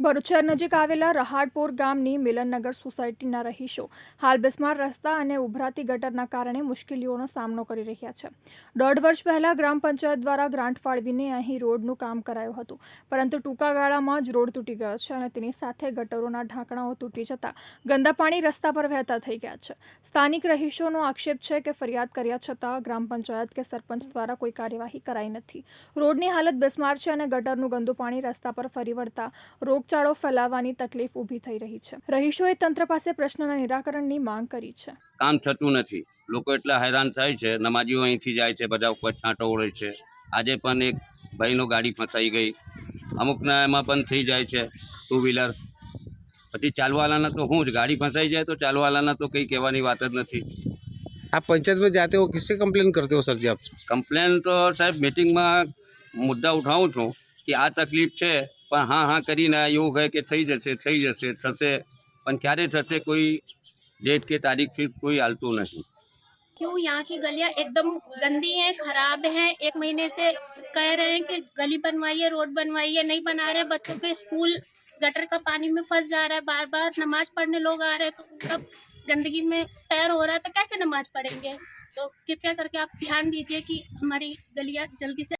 ભરૂચર નજીક આવેલા રહાડપોર ગામની મિલનનગર સોસાયટીના રહીશો હાલ બિસ્માર રસ્તા અને ઉભરાતી ગટરના કારણે મુશ્કેલીઓનો સામનો કરી રહ્યા છે. દોઢ વર્ષ પહેલા ગ્રામ પંચાયત દ્વારા ગ્રાન્ટ ફાળવીને અહીં રોડનું કામ કરાયું હતું, પરંતુ ટૂંકા ગાળામાં જ રોડ તૂટી ગયો છે અને તેની સાથે ગટરોના ઢાંકણાઓ તૂટી જતા ગંદા પાણી રસ્તા પર વહેતા થઈ ગયા છે. સ્થાનિક રહીશોનો આક્ષેપ છે કે ફરિયાદ કર્યા છતાં ગ્રામ પંચાયત કે સરપંચ દ્વારા કોઈ કાર્યવાહી કરાઈ નથી. રોડની હાલત બિસ્માર છે અને ગટરનું ગંદુ પાણી રસ્તા પર ફરી વળતા રોગચાળો ફેલાવવાની તકલીફ ઊભી થઈ રહી છે રહીશોએ તંત્ર પાસે પ્રશ્નના નિરાકરણની માંગ કરી છે કામ થતું નથી લોકો એટલા હેરાન થાય છે નમાજીઓ અહીંથી જાય છે બધા ઉપર છાંટો ઓળે છે આજે પણ એક ભાઈનો ગાડી ફસાઈ ગઈ અમુકના એમાં પણ થઈ જાય છે ટુ વ્હીલર પછી ચાલવાલાના તો હું જ ગાડી ફસાઈ જાય તો ચાલવાલાના તો કંઈ કહેવાની વાત જ નથી आप पंचायत में जाते हो किससे कंप्लेन करते हो सर जी आप કમ્પ્લેન તો સાહેબ મિટિંગમાં મુદ્દા ઉઠાવું છું કે આ તકલીફ છે પણ હા હા કરીને એવું કહે કે થઈ જશે થઈ જશે થશે પણ ક્યારે થશે કોઈ ડેટ કે તારીખ ફિક્સ કોઈ હાલતું નથી क्यों यहाँ की गलियाँ एकदम गंदी हैं खराब हैं एक महीने से कह रहे हैं कि गली बनवाइए रोड बनवाइए नहीं बना रहे बच्चों के स्कूल गटर का पानी में फंस जा रहा है बार बार नमाज पढ़ने लोग आ रहे हैं तो उनका गंदगी में पैर हो रहा है तो कैसे नमाज पढ़ेंगे तो कृपया करके आप ध्यान दीजिए कि हमारी गलियाँ जल्दी से